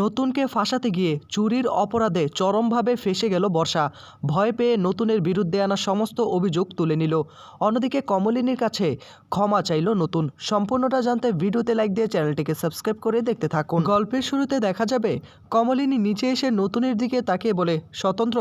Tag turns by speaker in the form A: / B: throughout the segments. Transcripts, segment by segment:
A: নতুনকে ফাঁসাতে গিয়ে চুরির অপরাধে চরমভাবে ফেসে গেল বর্ষা। ভয় পেয়ে নতুনের বিরুদ্ধে আনা সমস্ত অভিযোগ তুলে নিল। অন্যদিকে কমলিনীর কাছে ক্ষমা চাইল নতুন। সম্পূর্ণটা জানতে ভিডিওতে লাইক দিয়ে চ্যানেলটিকে সাবস্ক্রাইব করে দেখতে থাকুন। গল্পের শুরুতে দেখা যাবে, কমলিনী নিচে এসে নতুনের দিকে তাকিয়ে বলে, স্বতন্ত্র,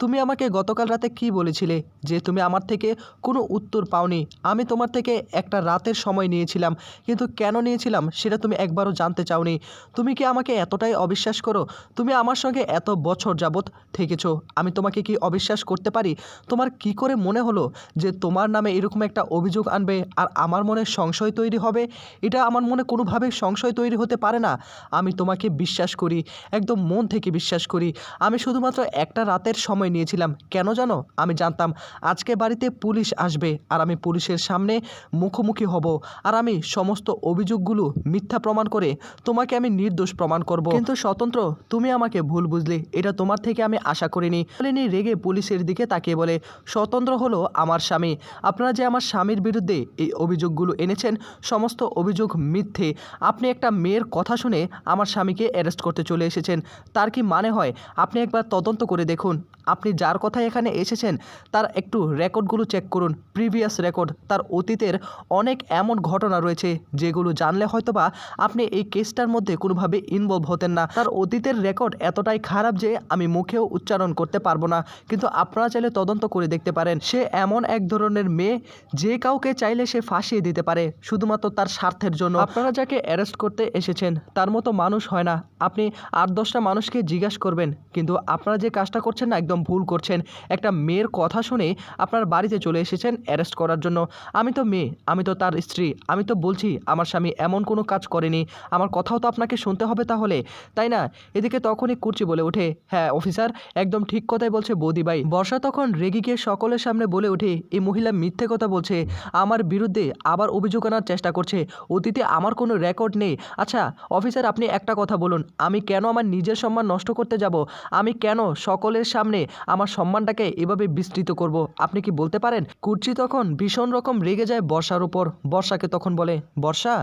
A: তুমি আমাকে গতকাল রাতে কি বলেছিলে যে তুমি আমার থেকে কোনো উত্তর পাওনি? আমি তোমার থেকে একটা রাতের সময় নিয়েছিলাম, কিন্তু কেন নিয়েছিলাম সেটা তুমি একবারও জানতে চাওনি। তুমি কি আমাকে এতটাই অবিশ্বাস করো? তুমি আমার সঙ্গে এত বছর যাবৎ থেকেছো, আমি তোমাকে কি অবিশ্বাস করতে পারি? তোমার কি করে মনে হলো যে তোমার নামে এরকম একটা অভিযোগ আনবে আর আমার মনে সংশয় তৈরি হবে? এটা আমার মনে কোনোভাবে সংশয় তৈরি হতে পারে না। আমি তোমাকে বিশ্বাস করি, একদম মন থেকে বিশ্বাস করি। আমি শুধুমাত্র একটা রাতের সময় নিয়েছিলাম, কেন জানো? আমি জানতাম আজকে বাড়িতে পুলিশ আসবে আর আমি পুলিশের সামনে মুখোমুখি হব। আর আমি সমস্ত অভিযোগগুলো মিথ্যা প্রমাণ করে তোমাকে আমি নির্দোষ প্রমাণ করব। কিন্তু স্বতন্ত্র, তুমি আমাকে ভুল বুঝলে, এটা তোমার থেকে আমি আশা করিনি। বলেনি রেগে পুলিশের দিকে তাকিয়ে বলে, স্বতন্ত্র হলো আমার স্বামী। আপনারা যে আমার স্বামীর বিরুদ্ধে এই অভিযোগগুলো এনেছেন, সমস্ত অভিযোগ মিথ্যে। আপনি একটা মেয়ের কথা শুনে আমার স্বামীকে অ্যারেস্ট করতে চলে এসেছেন। তার কি মানে হয়? আপনি একবার তদন্ত করে দেখুন। আপনি যার কথা এখানে এসেছেন, তার একটু রেকর্ডগুলো চেক করুন। প্রিভিয়াস রেকর্ড, তার অতীতের অনেক এমন ঘটনা রয়েছে, যেগুলো জানলে হয়তোবা আপনি এই কেসটার মধ্যে কোনোভাবে ইনভলভ হতেন না। তার অতীতের রেকর্ড এতটাই খারাপ যে আমি মুখেও উচ্চারণ করতে পারব না। কিন্তু আপনারা চাইলে তদন্ত করে দেখতে পারেন, সে এমন এক ধরনের মেয়ে যে কাউকে চাইলে সে ফাঁসিয়ে দিতে পারে, শুধুমাত্র তার স্বার্থের জন্য। আপনারা যাকে অ্যারেস্ট করতে এসেছেন, তার মতো মানুষ হয় না। আপনি আট দশটা মানুষকে জিজ্ঞাসা করবেন, কিন্তু আপনারা যে কাজটা করছেন না একদম ভুল করছেন। একটা মেয়ের কথা শুনে আপনার বাড়িতে চলে এসেছেন অ্যারেস্ট করার জন্য। আমি তো মেয়ে, আমি তো তার স্ত্রী, আমি তো বলছি, আমার স্বামী এমন কোনো কাজ করেনি। আমার কথাও তো আপনাকে শুনতে হবে তাহলে। তাই না? এদিকে তখনই কুর্চি বলে ওঠে। হ্যাঁ অফিসার, একদম ঠিক কথাই বলছে বৌদিবাই বর্ষা তখন রেগে গিয়ে সকলের সামনে বলে ওঠে, এই মহিলা মিথ্যে কথা বলছে। আমার বিরুদ্ধে আবার অভিযোগ আনার চেষ্টা করছে। অতীতে আমার কোনো রেকর্ড নেই। আচ্ছা অফিসার, আপনি একটা কথা বলুন। আমি কেন আমার নিজের সম্মান নষ্ট করতে যাব? আমি কেন সকলের সামনে আমার সম্মানটাকে এভাবে বিস্তৃত করব? আপনি কি বলতে পারেন? কুর্চি তখন ভীষণ রকম রেগে যায় বর্ষার উপর। বর্ষাকে তখন বলে, বর্ষা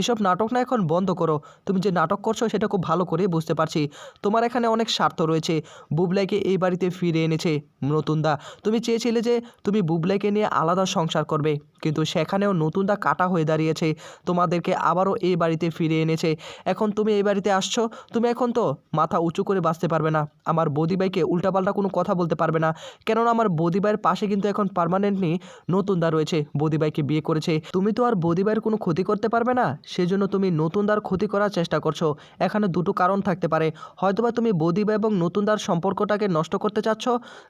A: এসব নাটক না এখন বন্ধ করো। তুমি যে নাটক করছ সেটা খুব ভালো করে বুঝতে পারছি। তোমার এখানে অনেক স্বার্থ রয়েছে। বুবলাইকে এই বাড়িতে ফিরে এনেছে নতুনদা তুমি চেয়েছিলে যে তুমি বুবলাইকে নিয়ে আলাদা সংসার করবে। কিন্তু সেখানেও নতুনদা কাটা হয়ে দাঁড়িয়েছে। তোমাদেরকে আবারও এই বাড়িতে ফিরে এনেছে। এখন তুমি এই বাড়িতে আসছো? তুমি এখন তো মাথা উঁচু করে বাঁচতে পারবে না। আমার বৌদিভাইকে উল্টাপাল্টা কোনো কথা বলতে পারবে না। কেননা আমার বৌদিভাইয়ের পাশে কিন্তু এখন পার্মানেন্টলি নতুনদা রয়েছে। বৌদিভাইকে বিয়ে করেছে। তুমি তো আর বৌদিভাইয়ের কোনো ক্ষতি করতে পারবে না? সেজন্য তুমি নতুনদার ক্ষতি করার চেষ্টা করছ। এখানে দুটো কারণ থাকতে পারে। হয়তোবা তুমি বৌদিভাই এবং নতুনদার সম্পর্কটাকে নষ্ট করতে চাচ্ছ।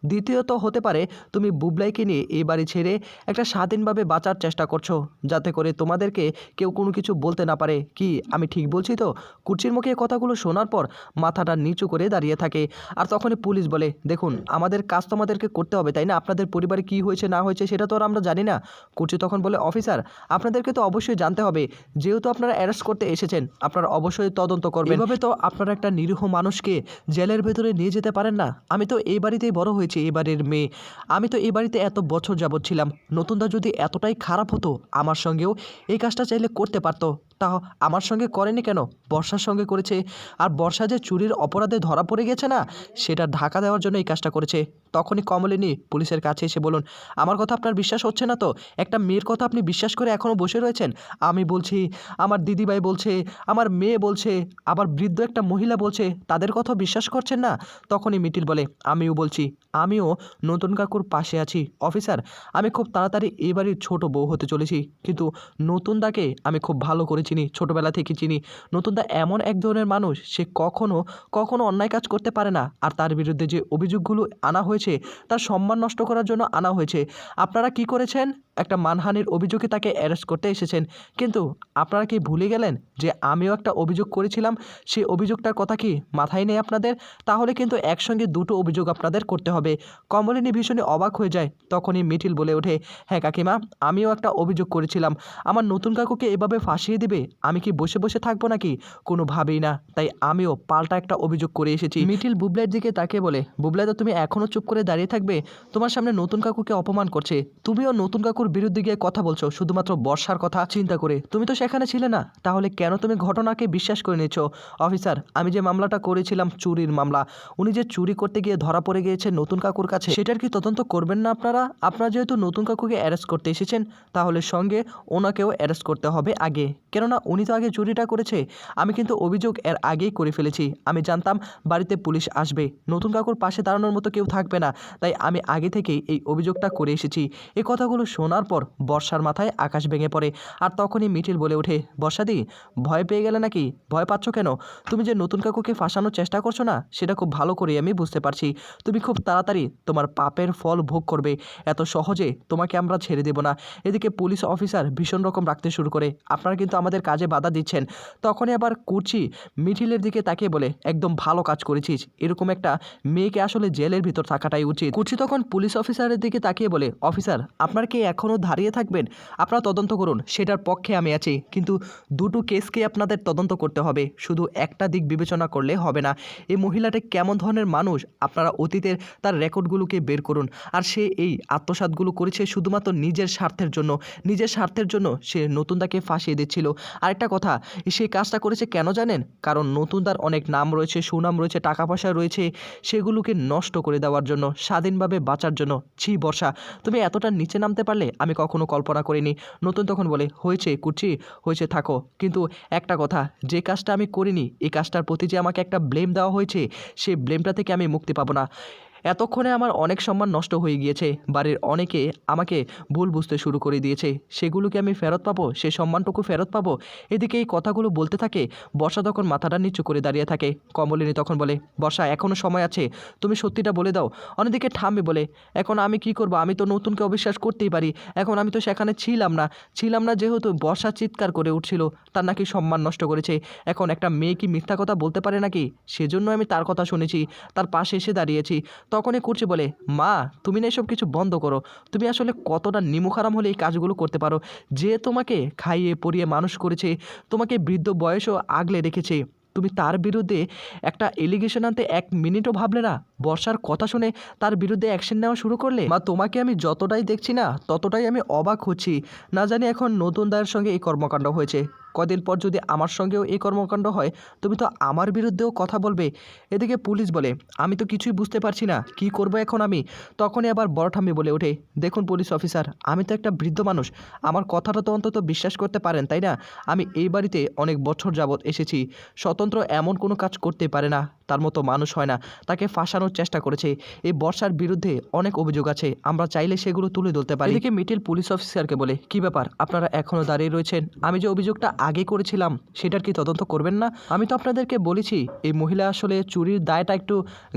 A: দ্বিতীয়ত হতে পারে, তুমি বুবলাইকে নিয়ে এই বাড়ি ছেড়ে একটা স্বাধীনভাবে বাঁচার চেষ্টা করছ, যাতে করে তোমাদেরকে কেউ কোনো কিছু বলতে না পারে। কি, আমি ঠিক বলছি তো? কুর্চির মুখে কথাগুলো শোনার পর মাথাটা নিচু করে দাঁড়িয়ে থাকে। আর তখনই পুলিশ বলে, দেখুন, আমাদের কাজ তো আমাদেরকে করতে হবে, তাই না? আপনাদের পরিবারে কি হয়েছে, না হয়েছে, সেটা তো আর আমরা জানি না। কুর্চি তখন বলে, অফিসার, আপনাদেরকে তো অবশ্যই জানতে হবে। যেহেতু আপনারা অ্যারেস্ট করতে এসেছেন, আপনারা অবশ্যই তদন্ত করবেন। এভাবে তো আপনারা একটা নিরীহ মানুষকে জেলের ভেতরে নিয়ে যেতে পারেন না। আমি তো এই বাড়িতেই বড় হয়েছি, এই বাড়ির মেয়ে। আমি তো এই বাড়িতে এত বছর যাবৎ ছিলাম। নতুনদা যদি এতটাই খারাপ হতো। আমার সঙ্গেও এই কাজটা চাইলে করতে পারতো। তা আমার সঙ্গে করেনি কেন? বর্ষার সঙ্গে করেছে। আর বর্ষা যে চুরির অপরাধে ধরা পড়ে গেছে না, সেটা ঢাকা দেওয়ার জন্য এই কাজটা করেছে। তখনই কমলিনী পুলিশের কাছে এসে বলুন, আমার কথা আপনার বিশ্বাস হচ্ছে না তো? একটা মেয়ের কথা আপনি বিশ্বাস করে এখনও বসে রয়েছেন? আমি বলছি, আমার দিদিভাই বলছে, আমার মেয়ে বলছে, আবার বৃদ্ধ একটা মহিলা বলছে, তাদের কথা বিশ্বাস করছেন না? তখনই মিটিল বলে, আমিও বলছি, আমিও নতুন কাকুর পাশে আছি। অফিসার, আমি খুব তাড়াতাড়ি বাড়ির ছোট বউ হতে চলেছি। কিন্তু নতুন দাকে আমি খুব ভালো করে চিনি, ছোটোবেলা থেকে চিনি। নতুনদা এমন এক ধরনের মানুষ, সে কখনো কখনো অন্যায় কাজ করতে পারে না। আর তার বিরুদ্ধে যে অভিযোগগুলো আনা হয়েছে, তার সম্মান নষ্ট করার জন্য আনা হয়েছে। আপনারা কি করেছেন? একটা মানহানির অভিযোগে তাকে অ্যারেস্ট করতে এসেছেন। কিন্তু আপনারা কি ভুলে গেলেন যে আমিও একটা অভিযোগ করেছিলাম? সেই অভিযোগটার কথা কি মাথায় নেই আপনাদের? তাহলে কিন্তু একসঙ্গে দুটো অভিযোগ আপনাদের করতে হবে। কমলিনী ভীষণই অবাক হয়ে যায়, তখনই মিঠিল বলে ওঠে হ্যাঁ কাকিমা, আমিও একটা অভিযোগ করেছিলাম। আমার নতুন কাকুকে এভাবে ফাঁসিয়ে দিবে? করবে আমি কি বসে বসে থাকব নাকি? কোনোভাবেই না। তাই আমিও পাল্টা একটা অভিযোগ করে এসেছি। মিঠিল বুবলাইয়ের দিকে তাকে বলে, বুবলাই তো তুমি এখনও চুপ করে দাঁড়িয়ে থাকবে? তোমার সামনে নতুন কাকুকে অপমান করছে। তুমিও নতুন কাকুর বিরুদ্ধে গিয়ে কথা বলছো, শুধুমাত্র বর্ষার কথা চিন্তা করে। তুমি তো সেখানে ছিলে না। তাহলে কেন তুমি ঘটনাকে বিশ্বাস করে নিচ্ছ অফিসার, আমি যে মামলাটা করেছিলাম চুরির মামলা, উনি যে চুরি করতে গিয়ে ধরা পড়ে গিয়েছে নতুন কাকুর কাছে, সেটার কি তদন্ত করবেন না আপনারা? আপনারা যেহেতু নতুন কাকুকে অ্যারেস্ট করতে এসেছেন, তাহলে সঙ্গে ওনাকেও অ্যারেস্ট করতে হবে আগে। কেননা উনি তো আগে চুরিটা করেছে। আমি কিন্তু অভিযোগ এর আগেই করে ফেলেছি। আমি জানতাম বাড়িতে পুলিশ আসবে। নতুন কাকুর পাশে দাঁড়ানোর মতো কেউ থাকবে না। তাই আমি আগে থেকেই এই অভিযোগটা করে এসেছি। এই কথাগুলো শোনার পর বর্ষার মাথায় আকাশ ভেঙে পড়ে আর তখনই মিঠিল বলে ওঠে, বর্ষাদি, ভয় পেয়ে গেলে নাকি? ভয় পাচ্ছ কেন? তুমি যে নতুন কাকুকে ফাঁসানোর চেষ্টা করছ না, সেটা খুব ভালো করে আমি বুঝতে পারছি। তুমি খুব তাড়াতাড়ি তোমার পাপের ফল ভোগ করবে। এত সহজে তোমাকে আমরা ছেড়ে দেব না। এদিকে পুলিশ অফিসার ভীষণ রকম রাখতে শুরু করে। আপনারা কিন্তু আমাদের কাজে বাধা দিচ্ছেন। তখনই আবার কুর্চি মিঠিলের দিকে তাকিয়ে বলে, একদম ভালো কাজ করেছিস। এরকম একটা মেয়েকে আসলে জেলের ভিতর থাকাটাই উচিত। কুর্চি তখন পুলিশ অফিসারের দিকে তাকিয়ে বলে, অফিসার, আপনার কি এখনও দাঁড়িয়ে থাকবেন? আপনারা তদন্ত করুন, সেটার পক্ষে আমি আছি। কিন্তু দুটো কেসকে আপনাদের তদন্ত করতে হবে। শুধু একটা দিক বিবেচনা করলে হবে না। এই মহিলাটা কেমন ধরনের মানুষ? আপনারা অতীতের তার রেকর্ডগুলোকে বের করুন। আর সে এই আত্মসাতগুলো করেছে শুধুমাত্র নিজের স্বার্থের জন্য। নিজের স্বার্থের জন্য সে নতুনদাকে ফাঁসিয়ে দিচ্ছিল। আরেকটা কথা, সে কাজটা করেছে কেন জানেন? কারণ নতুন তার অনেক নাম রয়েছে, সুনাম রয়েছে টাকা পয়সা রয়েছে, সেগুলোকে নষ্ট করে দেওয়ার জন্য, স্বাধীনভাবে বাঁচার জন্য। ছি বর্ষা, তুমি এতটা নিচে নামতে পারলে আমি কখনো কল্পনা করিনি। নতুন তখন বলে, হয়েছে কুচি হয়েছে থাকো। কিন্তু একটা কথা, যে কাজটা আমি করিনি এই কাজটার প্রতি যে আমাকে একটা ব্লেম দেওয়া হয়েছে সেই ব্লেমটা থেকে আমি মুক্তি পাবো না। এতক্ষণে আমার অনেক সম্মান নষ্ট হয়ে গিয়েছে। বাড়ির অনেকে আমাকে ভুল বুঝতে শুরু করে দিয়েছে। সেগুলোকে আমি ফেরত পাবো, সে সম্মানটুকু ফেরত পাবো। এদিকে এই কথাগুলো বলতে থাকে, বর্ষা তখন মাথাটা নিচু করে দাঁড়িয়ে থাকে। কমলিনী তখন বলে, বর্ষা এখনও সময় আছে। তুমি সত্যিটা বলে দাও। অন্যদিকে ঠাম্মি বলে, এখন আমি কি করব? আমি তো নতুনকে অবিশ্বাস করতেই পারি। এখন আমি তো সেখানে ছিলাম না। ছিলাম না যেহেতু বর্ষা চিৎকার করে উঠছিল, তার নাকি সম্মান নষ্ট করেছে। এখন একটা মেয়ে কি মিথ্যা কথা বলতে পারে নাকি? সেজন্য আমি তার কথা শুনেছি। তার পাশে এসে দাঁড়িয়েছি। তখনই করছে বলে, মা, তুমি না এসব কিছু বন্ধ করো। তুমি আসলে কতটা নিমুখারাম হলে এই কাজগুলো করতে পারো? যে তোমাকে খাইয়ে পরিয়ে মানুষ করেছে, তোমাকে বৃদ্ধ বয়সও আগলে রেখেছে, তুমি তার বিরুদ্ধে একটা এলিগেশন আনতে এক মিনিটও ভাবলে না? বর্ষার কথা শুনে তার বিরুদ্ধে অ্যাকশন নেওয়া শুরু করলে? মা, তোমাকে আমি যতটাই দেখছি না, ততটাই আমি অবাক হচ্ছি। না জানি এখন নতুন দায়ের সঙ্গে এই কর্মকাণ্ড হয়েছে। কদিন পর যদি আমার সঙ্গেও এই কর্মকাণ্ড হয়, তুমি তো আমার বিরুদ্ধেও কথা বলবে। এদিকে পুলিশ বলে, আমি তো কিছুই বুঝতে পারছি না, কি করব এখন আমি? তখনই আবার বড় ঠাম্মি বলে ওঠে, দেখুন পুলিশ অফিসার, আমি তো একটা বৃদ্ধ মানুষ, আমার কথাটা তো অন্তত বিশ্বাস করতে পারেন, তাই না? আমি এই বাড়িতে অনেক বছর যাবৎ এসেছি, স্বতন্ত্র এমন কোনো কাজ করতে পারে না, তার মতো মানুষ হয় না, তাকে ফাঁসানোর চেষ্টা করেছে। এই বর্ষার বিরুদ্ধে অনেক অভিযোগ আছে। আমরা চাইলে সেগুলো তুলে ধরতে পারি। এদিকে মিটিল পুলিশ অফিসারকে বলে, কি ব্যাপার? আপনারা এখনও দাঁড়িয়ে রয়েছেন? আমি যে অভিযোগটা আগে করেছিলাম, সেটার কি তদন্ত করবেন না? আমি তো আপনাদেরকে বলেছি, এই মহিলা আসলে চুরির দায়টা একটু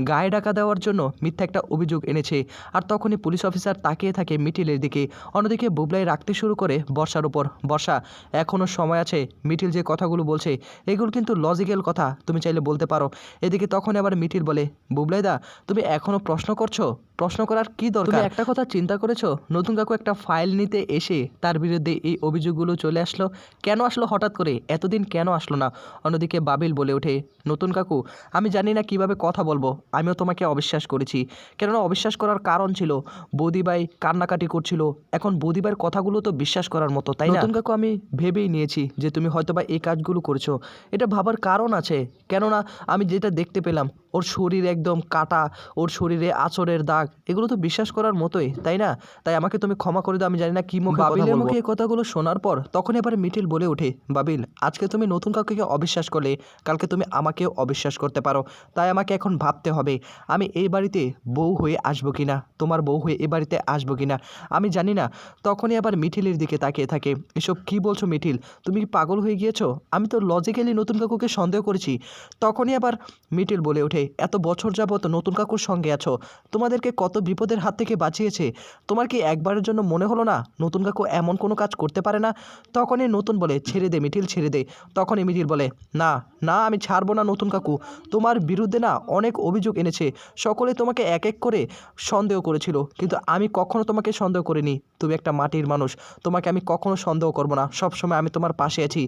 A: গায়ে ডাকা দেওয়ার জন্য মিথ্যা একটা অভিযোগ এনেছে। আর তখনই পুলিশ অফিসার তাকিয়ে থাকে মিটিলের দিকে। অন্যদিকে বুবলাই রাখতে শুরু করে বর্ষার উপর। বর্ষা এখনও সময় আছে। মিটিল যে কথাগুলো বলছে, এগুলো কিন্তু লজিক্যাল কথা। তুমি চাইলে বলতে পারো। এদিকে তখন আবার মিটিল বলে, বুবলাইদা তুমি এখনও প্রশ্ন করছ? প্রশ্ন করার কি দরকার? তুমি একটা কথা চিন্তা করেছ? নতুন কাকু একটা ফাইল নিতে এসে তার বিরুদ্ধে এই অভিযোগগুলো চলে আসলো। কেন আসলো হঠাৎ করে? এতদিন কেন আসলো না? অন্যদিকে বাবিল বলে ওঠে নতুন কাকু আমি জানি না কীভাবে কথা বলব। আমিও তোমাকে অবিশ্বাস করেছি। কেননা অবিশ্বাস করার কারণ ছিল বৌদিবাই কান্নাকাটি করছিল। এখন বৌদিবাইয়ের কথাগুলো তো বিশ্বাস করার মতো তাই না? নতুন কাকু আমি ভেবেই নিয়েছি যে তুমি হয়তোবা এই কাজগুলো করছ। এটা ভাবার কারণ আছে। কেননা আমি যেটা দেখতে পেলাম ওর শরীর একদম কাটা ওর শরীরে আচরের দাগ এগুলো তো বিশ্বাস করার মতোই তাই না? তাই আমাকে তুমি ক্ষমা করে দাও আমি জানি না কি মুখে বাবিলের মুখে এই কথাগুলো শোনার পর তখন এবার মিঠিল বলে ওঠে বাবিল আজকে তুমি নতুন কাউকে অবিশ্বাস করলে কালকে তুমি আমাকেও অবিশ্বাস করতে পারো। তাই আমাকে এখন ভাবতে হবে আমি এই বাড়িতে বউ হয়ে আসব কিনা? তোমার বউ হয়ে এ বাড়িতে আসব কিনা? আমি জানি না। তখনই আবার মিঠিলের দিকে তাকিয়ে থাকে এসব কি বলছো মিঠিল? তুমি কি পাগল হয়ে গিয়েছো? আমি তো লজিক্যালি নতুন কাকুকে সন্দেহ করেছি। তখনই আবার মিঠিল বলে ওঠে এত বছর যাবত নতুন কাকুর সঙ্গে আছো তোমাদেরকে কত বিপদের হাত থেকে বাঁচিয়েছে? তোমার কি একবারের জন্য মনে হলো না নতুন কাকু এমন কোনো কাজ করতে পারে না? তখনই নতুন বলে, ছেড়ে দে, মিঠিল, ছেড়ে দে। তখনই মিঠিল বলে, না না, আমি ছাড়বো না নতুন কাকু। তোমার বিরুদ্ধে না অনেক অভিযোগ এনেছে। সকলে তোমাকে এক এক করে সন্দেহ করেছিল। কিন্তু আমি কখনো তোমাকে সন্দেহ করিনি। তুমি একটা মাটির মানুষ। তোমাকে আমি কখনো সন্দেহ করব না। সব সময় আমি তোমার পাশে আছি।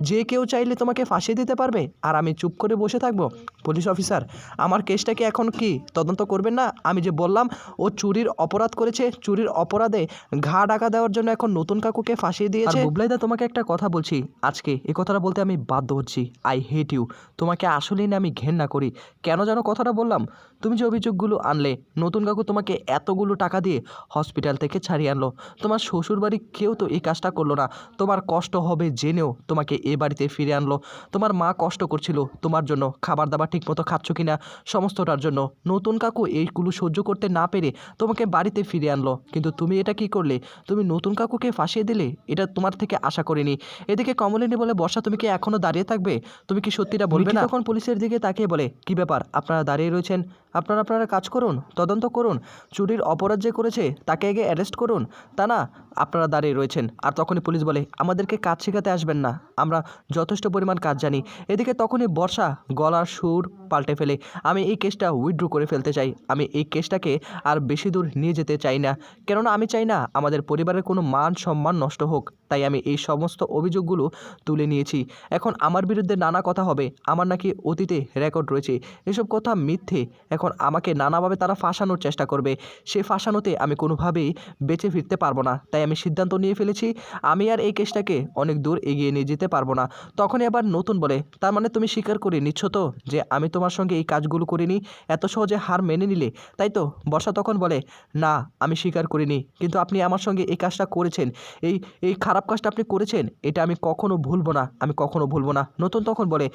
A: যে কেউ চাইলে তোমাকে ফাঁসি দিতে পারবে। আর আমি চুপ করে বসে থাকব। পুলিশ অফিসার, আমার কেসটাকে এখন কি? তদন্ত করবেন না? আমি যে বললাম, ও চুরির অপরাধ করেছে। চুরির অপরাধে ঘা ডাকা দেওয়ার জন্য এখন নতুন কাকুকে ফাঁসিয়ে দিয়েছে। বুবলাইদা, তোমাকে একটা কথা বলছি। আজকে এ কথাটা বলতে আমি বাধ্য হচ্ছি। আই হেট ইউ তোমাকে আসলেই না আমি ঘেন্না করি। কেন যেন কথাটা বললাম? তুমি যে অভিযোগগুলো আনলে, নতুন কাকু তোমাকে এতগুলো টাকা দিয়ে হসপিটাল থেকে ছাড়িয়ে আনলো। তোমার শ্বশুরবাড়ি কেউ তো এই কাজটা করল না। তোমার কষ্ট হবে জেনেও তোমাকে এ বাড়িতে ফিরে আনলো। তোমার মা কষ্ট করছিল তোমার জন্য। খাবার দাবার ঠিকমতো খাচ্ছ কি না সমস্তটার জন্য। নতুন কাকু এইগুলো সহ্য করতে না পেরে তোমাকে বাড়িতে ফিরে আনলো। কিন্তু তুমি এটা কি করলে? তুমি নতুন কাকুকে ফাঁসিয়ে দিলে? এটা তোমার থেকে আশা করিনি। এদিকে কমলিনী বলে বর্ষা তুমি কি এখনও দাঁড়িয়ে থাকবে? তুমি কি সত্যিটা বলবে না? তখন পুলিশের দিকে তাকিয়ে বলে কি ব্যাপার? আপনারা দাঁড়িয়ে রয়েছেন? আপনারা আপনারা কাজ করুন তদন্ত করুন। চুরির অপরাধ যে করেছে তাকে আগে অ্যারেস্ট করুন। তা না আপনারা দাঁড়িয়ে রয়েছেন। আর তখনই পুলিশ বলে, আমাদেরকে কাজ শেখাতে আসবেন না। আমরা যথেষ্ট পরিমাণ কাজ জানি। এদিকে তখনই বর্ষা গলার সুর পাল্টে ফেলে। আমি এই কেসটা উইথড্র করে ফেলতে চাই। আমি এই কেসটাকে আর বেশি দূর নিয়ে যেতে চাই না। কেননা আমি চাই না আমাদের পরিবারের কোনো মান সম্মান নষ্ট হোক। তাই আমি এই সমস্ত অভিযোগগুলো তুলে নিয়েছি। এখন আমার বিরুদ্ধে নানা কথা হবে। আমার নাকি অতীতে রেকর্ড রয়েছে। এসব কথা মিথ্যে। এখন আমাকে নানাভাবে তারা ফাঁসানোর চেষ্টা করবে। সে ফাঁসানোতে আমি কোনোভাবেই বেঁচে ফিরতে পারব না। তাই আমি সিদ্ধান্ত নিয়ে ফেলেছি, আমি আর এই কেসটাকে অনেক দূর এগিয়ে নিয়ে যেতে পারব না। তখনই আবার নতুন বলে, তার মানে তুমি স্বীকার করে নিচ্ছ তো যে আমি তোমার সঙ্গে এই কাজগুলো করিনি? এত সহজে হার মেনে নিলে? তাই তো, বর্ষা তখন বলে, না, আমি স্বীকার করিনি, কিন্তু আপনি আমার সঙ্গে এই কাজটা করেছেন। এই এই খারাপ কাজটা আপনি করেছেন, এটা আমি কখনো ভুলবো না, আমি কখনো ভুলবো না। নতুন তখন বলে,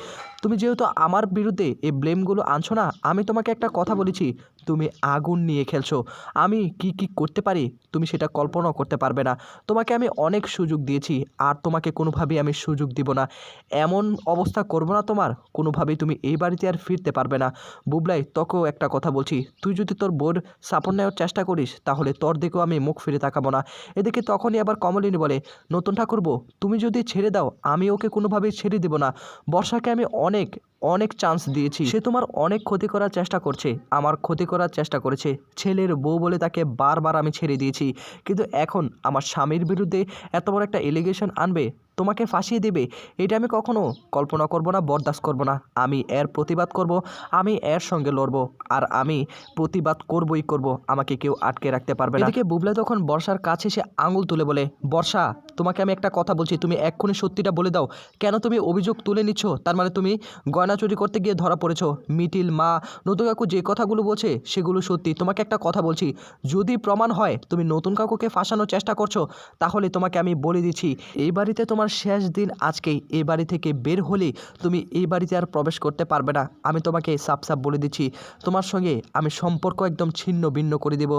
A: তুমি যেহেতু আমার বিরুদ্ধে এই ব্লেমগুলো আনছো না, আমি তোমাকে একটা কথা বলেছি, তুমি আগুন নিয়ে খেলছো। আমি কি কি করতে পারি? তুমি সেটা কল্পনাও করতে পারবে না। তোমাকে আমি অনেক সুযোগ দিয়েছি, আর তোমাকে কোনোভাবেই আমি সুযোগ দিব না। এমন অবস্থা করব না তোমার, কোনোভাবেই তুমি এই বাড়িতে আর ফিরতে পারবে না। বুবলাই, তোকেও একটা কথা বলছি, তুই যদি তোর বোর সাপোর্ট নেওয়ার চেষ্টা করিস, তাহলে তোর দিকেও আমি মুখ ফিরে তাকাবো না। এদিকে তখনই আবার কমলিনী বলে, নতুন ঠাকুরবো, তুমি যদি ছেড়ে দাও, আমি ওকে কোনোভাবেই ছেড়ে দেবো না। বর্ষাকে আমি অনেক অনেক চান্স দিয়েছি। সে তোমার অনেক ক্ষতি করার চেষ্টা করছে, আমার ক্ষতি করার চেষ্টা করেছে। ছেলের বউ বলে তাকে বারবার আমি ছেড়ে দিয়েছি। কিন্তু এখন আমার স্বামীর বিরুদ্ধে এত বড় একটা এলিগেশন আনবে তোমাকে ফাঁসিয়ে দেবে। এটা আমি কখনো কল্পনা করব না, বরদাস্ত করব না। আমি এর প্রতিবাদ করব, আমি এর সঙ্গে লড়ব। আর আমি প্রতিবাদ করবই করব, আমাকে কেউ আটকে রাখতে পারবে না। এদিকে বুবলা তখন বর্ষার কাছে সে আঙুল তুলে বলে, বর্ষা, তোমাকে আমি একটা কথা বলছি, তুমি এক্ষুনি সত্যিটা বলে দাও। কেন তুমি অভিযোগ তুলে নিচ্ছ? তার মানে তুমি গয়না চুরি করতে গিয়ে ধরা পড়েছ। মিটিল, মা, নতুন কাকু যে কথাগুলো বলছে, সেগুলো সত্যি। তোমাকে একটা কথা বলছি, যদি প্রমাণ হয় তুমি নতুন কাকুকে ফাঁসানোর চেষ্টা করছ, তাহলে তোমাকে আমি বলে দিচ্ছি। এই বাড়িতে তোমার শেষ দিন আজকেই। এই বাড়ি থেকে বের হলে তুমি এই বাড়িতে আর প্রবেশ করতে পারবে না। আমি তোমাকে সাপ সাপ বলে দিচ্ছি। তোমার সঙ্গে আমি সম্পর্ক একদম ছিন্ন ভিন্ন করে দেব।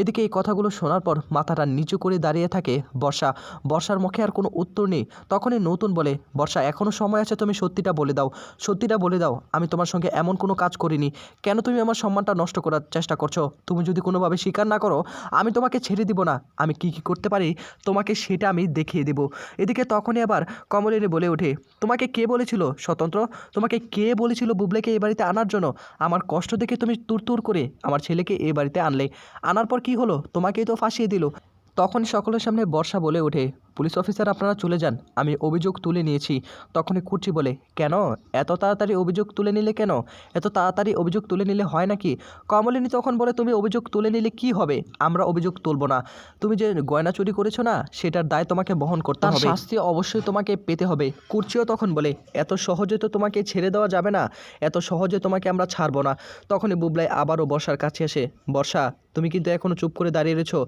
A: এদিকে এই কথাগুলো শোনার পর মাথাটা নিচু করে দাঁড়িয়ে থাকে বর্ষা। বর্ষার মুখে আর কোনো উত্তর নেই। তখনই নতুন বলে, বর্ষা এখনও সময় আছে তুমি সত্যিটা বলে দাও। সত্যিটা বলে দাও, আমি তোমার সঙ্গে এমন কোনো কাজ করিনি। কেন তুমি আমার সম্মানটা নষ্ট করার চেষ্টা করছ? তুমি যদি কোনোভাবে স্বীকার না করো, আমি তোমাকে ছেড়ে দিব না। আমি কি কি করতে পারি, তোমাকে সেটা আমি দেখিয়ে দেব। এদিকে তখনই আবার কমলিনী বলে ওঠে, তোমাকে কে বলেছিল, স্বতন্ত্র? তোমাকে কে বলেছিল বুবলেকে এ বাড়িতে আনার জন্য? আমার কষ্ট দেখে তুমি তুর করে আমার ছেলেকে এ বাড়িতে আনলে। আনার পর কি হলো? তোমাকেই তো ফাঁসিয়ে দিল। তখন সকলের সামনে বর্ষা বলে ওঠে। পুলিশ অফিসার আপনারা চলে যান। আমি অভিযোগ তুলে নিয়েছি। তখনই কুর্চি বলে কেন? এত তাড়াতাড়ি অভিযোগ তুলে নিলে কেন? এত তাড়াতাড়ি অভিযোগ তুলে নিলে হয় নাকি? কমলিনী তখন বলে তুমি অভিযোগ তুলে নিলে কি হবে? আমরা অভিযোগ তুলব না। তুমি যে গয়না চুরি করেছ না সেটার দায় তোমাকে বহন করতে হবে। শাস্তি অবশ্যই তোমাকে পেতে হবে। কুর্চিও তখন বলে এত সহজে তো তোমাকে ছেড়ে দেওয়া যাবে না। এত সহজে তোমাকে আমরা ছাড়বো না। তখনই বুবলাই আবারও বর্ষার কাছে এসে বর্ষা তুমি কিন্তু এখনও চুপ করে দাঁড়িয়ে রয়েছো।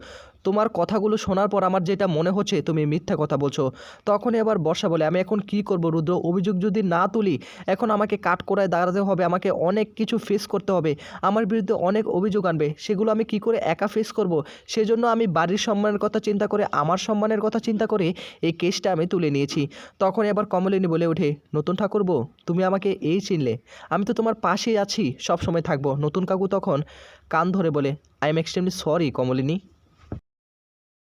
A: তোমার কথাগুলো শোনার পর আমার যেটা মনে হচ্ছে, তুমি মিথ্যা কথা বলছো। তখনই আবার বর্ষা বলে, আমি এখন কি করব রুদ্র? অভিযোগ যদি না তুলি, এখন আমাকে কাট করায় দাঁড়াতে হবে, আমাকে অনেক কিছু ফেস করতে হবে। আমার বিরুদ্ধে অনেক অভিযোগ আনবে। সেগুলো আমি কি করে একা ফেস করব? সেজন্য আমি বাড়ির সম্মানের কথা চিন্তা করে, আমার সম্মানের কথা চিন্তা করে এই কেসটা আমি তুলে নিয়েছি। তখন এবার কমলিনী বলে ওঠে, নতুন ঠাকুরবো তুমি আমাকে এই চিনলে। আমি তো তোমার পাশেই আছি সব সময় থাকব। নতুন কাকু তখন কান ধরে বলে I am extremely sorry Kamalini